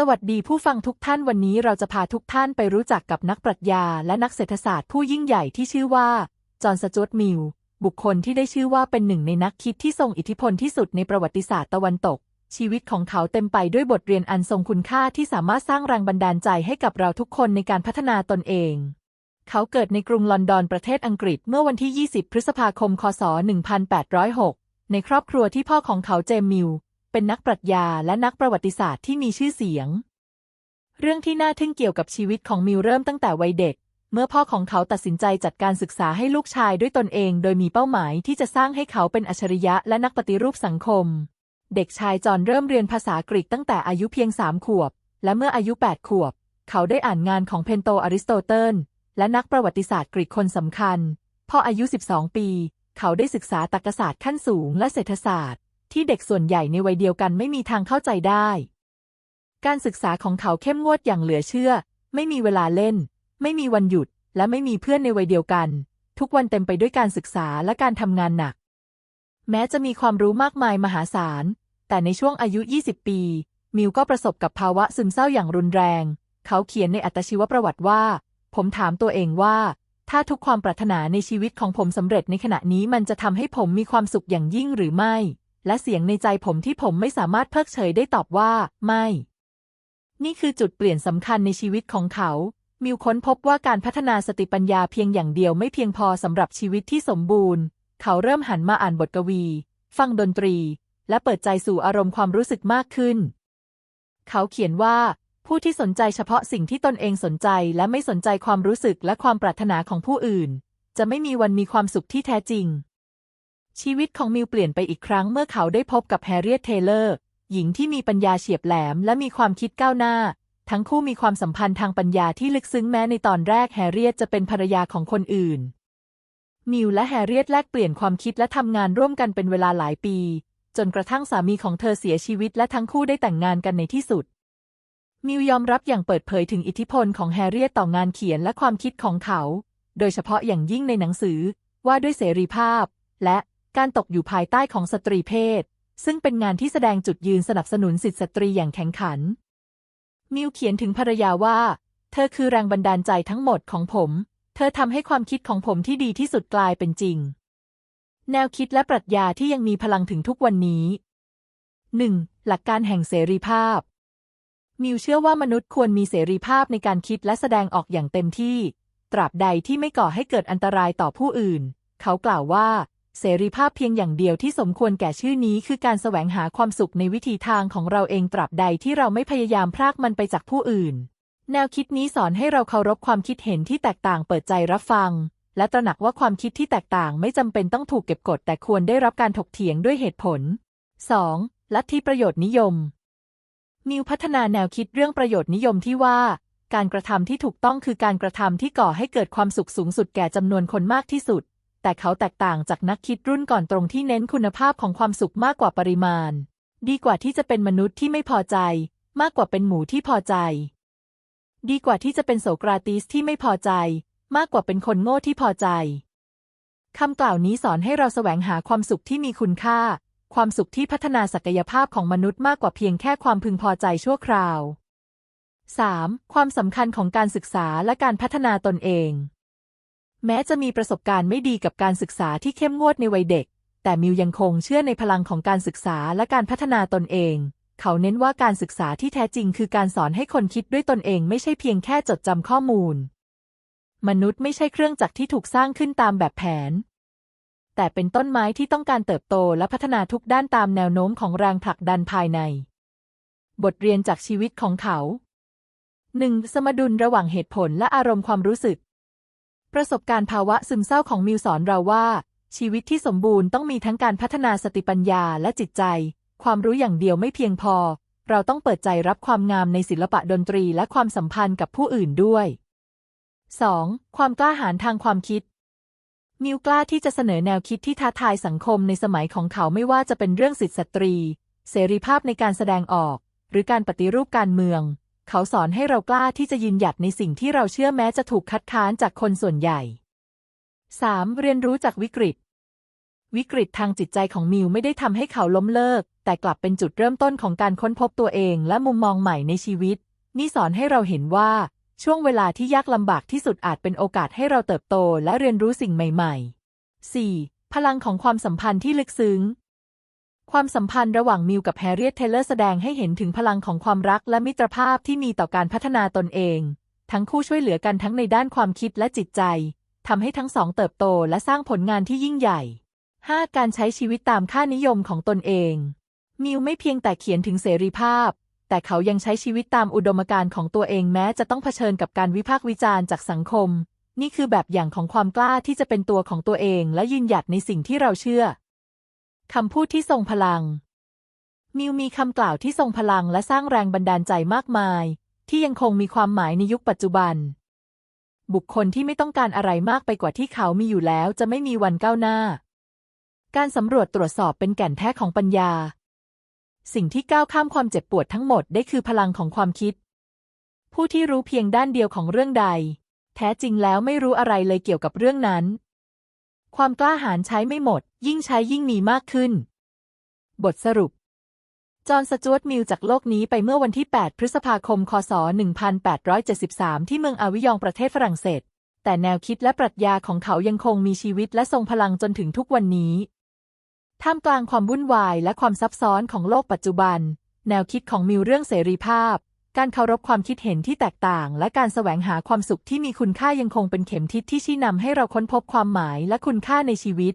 สวัสดีผู้ฟังทุกท่านวันนี้เราจะพาทุกท่านไปรู้จักกับนักปรัชญาและนักเศรษฐศาสตร์ผู้ยิ่งใหญ่ที่ชื่อว่า จอห์นสจวตมิลล์บุคคลที่ได้ชื่อว่าเป็นหนึ่งในนักคิดที่ทรงอิทธิพลที่สุดในประวัติศาสตร์ตะวันตก ชีวิตของเขาเต็มไปด้วยบทเรียนอันทรงคุณค่าที่สามารถสร้างแรงบันดาลใจให้กับเราทุกคนในการพัฒนาตนเอง เขาเกิดในกรุงลอนดอนประเทศอังกฤษเมื่อวันที่ 20 พฤษภาคม คศ 1806 ในครอบครัวที่พ่อของเขาเจมมิลล์ เป็นนักปรัชญาและนักประวัติศาสตร์ที่มีชื่อเสียง เรื่องที่น่าทึ่งเกี่ยวกับชีวิตของมิลเริ่มตั้งแต่วัยเด็ก เมื่อพ่อของเขาตัดสินใจจัดการศึกษาให้ลูกชายด้วยตนเอง โดยมีเป้าหมายที่จะสร้างให้เขาเป็นอัจฉริยะและนักปฏิรูปสังคม เด็กชายจอห์นเริ่มเรียนภาษากรีกตั้งแต่อายุเพียงสามขวบ และเมื่ออายุ8ขวบ เขาได้อ่านงานของเพนโตอริสโตเติลและนักประวัติศาสตร์กรีกคนสำคัญ พออายุ 12 ปี เขาได้ศึกษาตรรกศาสตร์ขั้นสูงและเศรษฐศาสตร์ ที่เด็กส่วนใหญ่ในวัยเดียวกันไม่มีทางเข้าใจได้ การศึกษาของเขาเข้มงวดอย่างเหลือเชื่อ ไม่มีเวลาเล่น ไม่มีวันหยุด และไม่มีเพื่อนในวัยเดียวกัน ทุกวันเต็มไปด้วยการศึกษาและการทำงานหนัก แม้จะมีความรู้มากมายมหาศาล แต่ในช่วงอายุ 20 ปี มิวก็ประสบกับภาวะซึมเศร้าอย่างรุนแรง เขาเขียนในอัตชีวประวัติว่า ผมถามตัวเองว่าถ้าทุกความปรารถนาในชีวิตของผมสำเร็จในขณะนี้มันจะทำให้ผมมีความสุขอย่างยิ่งหรือไม่ และเสียงในใจผมที่ผมไม่สามารถเพิกเฉยได้ตอบว่า ไม่ นี่คือจุดเปลี่ยนสำคัญในชีวิตของเขา มิวค้นพบว่าการพัฒนาสติปัญญาเพียงอย่างเดียวไม่เพียงพอสำหรับชีวิตที่สมบูรณ์ เขาเริ่มหันมาอ่านบทกวี ฟังดนตรี และเปิดใจสู่อารมณ์ความรู้สึกมากขึ้น เขาเขียนว่าผู้ที่สนใจเฉพาะสิ่งที่ตนเองสนใจและไม่สนใจความรู้สึกและความปรารถนาของผู้อื่น จะไม่มีวันมีความสุขที่แท้จริง ชีวิตของมิวเปลี่ยนไปอีกครั้งเมื่อเขาได้พบกับแฮร์เรียตเทเลอร์ หญิงที่มีปัญญาเฉียบแหลมและมีความคิดก้าวหน้า ทั้งคู่มีความสัมพันธ์ทางปัญญาที่ลึกซึ้งแม้ในตอนแรกแฮร์เรียตจะเป็นภรรยาของคนอื่น มิวและแฮร์เรียตแลกเปลี่ยนความคิดและทำงานร่วมกันเป็นเวลาหลายปี จนกระทั่งสามีของเธอเสียชีวิตและทั้งคู่ได้แต่งงานกันในที่สุด มิวยอมรับอย่างเปิดเผยถึงอิทธิพลของแฮร์เรียตต่องานเขียนและความคิดของเขา โดยเฉพาะอย่างยิ่งในหนังสือว่าด้วยเสรีภาพ และ การตกอยู่ภายใต้ของสตรีเพศ ซึ่งเป็นงานที่แสดงจุดยืนสนับสนุนสิทธิสตรีอย่างแข็งขัน มิวเขียนถึงภรรยาว่า เธอคือแรงบันดาลใจทั้งหมดของผม เธอทำให้ความคิดของผมที่ดีที่สุดกลายเป็นจริง แนวคิดและปรัชญาที่ยังมีพลังถึงทุกวันนี้ 1. หลักการแห่งเสรีภาพ มิวเชื่อว่ามนุษย์ควรมีเสรีภาพในการคิดและแสดงออกอย่างเต็มที่ ตราบใดที่ไม่ก่อให้เกิดอันตรายต่อผู้อื่น เขากล่าวว่า เสรีภาพเพียงอย่างเดียวที่สมควรแก่ชื่อนี้คือการแสวงหาความสุขในวิธีทางของเราเองตราบใดที่เราไม่พยายามพรากมันไปจากผู้อื่น แนวคิดนี้สอนให้เราเคารพความคิดเห็นที่แตกต่างเปิดใจรับฟัง และตระหนักว่าความคิดที่แตกต่างไม่จำเป็นต้องถูกเก็บกด แต่ควรได้รับการถกเถียงด้วยเหตุผล 2. ลัทธิประโยชน์นิยมมิวพัฒนาแนวคิดเรื่องประโยชน์นิยมที่ว่า การกระทำที่ถูกต้องคือการกระทำที่ก่อให้เกิดความสุขสูงสุดแก่จำนวนคนมากที่สุด แต่เขาแตกต่างจากนักคิดรุ่นก่อนตรงที่เน้นคุณภาพของความสุขมากกว่าปริมาณ ดีกว่าที่จะเป็นมนุษย์ที่ไม่พอใจ มากกว่าเป็นหมูที่พอใจ ดีกว่าที่จะเป็นโสกราติสที่ไม่พอใจ มากกว่าเป็นคนโง่ที่พอใจคำกล่าวนี้สอนให้เราแสวงหาความสุขที่มีคุณค่า ความสุขที่พัฒนาศักยภาพของมนุษย์มากกว่าเพียงแค่ความพึงพอใจชั่วคราว 3. ความสำคัญของการศึกษาและการพัฒนาตนเอง แม้จะมีประสบการณ์ไม่ดีกับการศึกษาที่เข้มงวดในวัยเด็ก แต่มิวยังคงเชื่อในพลังของการศึกษาและการพัฒนาตนเอง เขาเน้นว่าการศึกษาที่แท้จริงคือการสอนให้คนคิดด้วยตนเองไม่ใช่เพียงแค่จดจำข้อมูล มนุษย์ไม่ใช่เครื่องจักรที่ถูกสร้างขึ้นตามแบบแผน แต่เป็นต้นไม้ที่ต้องการเติบโตและพัฒนาทุกด้านตามแนวโน้มของแรงผลักดันภายใน บทเรียนจากชีวิตของเขา 1. สมดุลระหว่างเหตุผลและอารมณ์ความรู้สึก ประสบการณ์ภาวะซึมเศร้าของมิวสอนเราว่า ชีวิตที่สมบูรณ์ต้องมีทั้งการพัฒนาสติปัญญาและจิตใจ ความรู้อย่างเดียวไม่เพียงพอ เราต้องเปิดใจรับความงามในศิลปะดนตรีและความสัมพันธ์กับผู้อื่นด้วย 2. ความกล้าหาญทางความคิด มิวกล้าที่จะเสนอแนวคิดที่ท้าทายสังคมในสมัยของเขาไม่ว่าจะเป็นเรื่องสิทธิสตรี เสรีภาพในการแสดงออก หรือการปฏิรูปการเมือง เขาสอนให้เรากล้าที่จะยืนหยัดในสิ่งที่เราเชื่อแม้จะถูกคัดค้านจากคนส่วนใหญ่ 3. เรียนรู้จากวิกฤต วิกฤตทางจิตใจของมิวไม่ได้ทำให้เขาล้มเลิก แต่กลับเป็นจุดเริ่มต้นของการค้นพบตัวเองและมุมมองใหม่ในชีวิต นี่สอนให้เราเห็นว่า ช่วงเวลาที่ยากลำบากที่สุดอาจเป็นโอกาสให้เราเติบโตและเรียนรู้สิ่งใหม่ ๆ 4. พลังของความสัมพันธ์ที่ลึกซึ้ง ความสัมพันธ์ระหว่างมิวกับแฮร์เรียตเทเลอร์แสดงให้เห็นถึงพลังของความรักและมิตรภาพที่มีต่อการพัฒนาตนเอง ทั้งคู่ช่วยเหลือกันทั้งในด้านความคิดและจิตใจทำให้ทั้งสองเติบโตและสร้างผลงานที่ยิ่งใหญ่ 5. การใช้ชีวิตตามค่านิยมของตนเอง มิวไม่เพียงแต่เขียนถึงเสรีภาพ แต่เขายังใช้ชีวิตตามอุดมการณ์ของตัวเองแม้จะต้องเผชิญกับการวิพากษ์วิจารณ์จากสังคม นี่คือแบบอย่างของความกล้าที่จะเป็นตัวของตัวเองและยืนหยัดในสิ่งที่เราเชื่อ คำพูดที่ทรงพลัง มิวมีคำกล่าวที่ทรงพลังและสร้างแรงบันดาลใจมากมาย ที่ยังคงมีความหมายในยุคปัจจุบัน บุคคลที่ไม่ต้องการอะไรมากไปกว่าที่เขามีอยู่แล้วจะไม่มีวันก้าวหน้า การสำรวจตรวจสอบเป็นแก่นแท้ของปัญญา สิ่งที่ก้าวข้ามความเจ็บปวดทั้งหมดได้คือพลังของความคิด ผู้ที่รู้เพียงด้านเดียวของเรื่องใด แท้จริงแล้วไม่รู้อะไรเลยเกี่ยวกับเรื่องนั้น ความกล้าหาญใช้ไม่หมดยิ่งใช้ยิ่งมีมากขึ้น บทสรุป จอห์นสจวตมิลจากโลกนี้ไปเมื่อวันที่ 8 พฤษภาคม คศ 1873 ที่เมืองอาวิยองประเทศฝรั่งเศส แต่แนวคิดและปรัชญาของเขายังคงมีชีวิตและทรงพลังจนถึงทุกวันนี้ ท่ามกลางความวุ่นวายและความซับซ้อนของโลกปัจจุบัน แนวคิดของมิวเรื่องเสรีภาพ การเคารพความคิดเห็นที่แตกต่าง และการแสวงหาความสุขที่มีคุณค่ายังคงเป็นเข็มทิศที่ชี้นำให้เราค้นพบความหมายและคุณค่าในชีวิต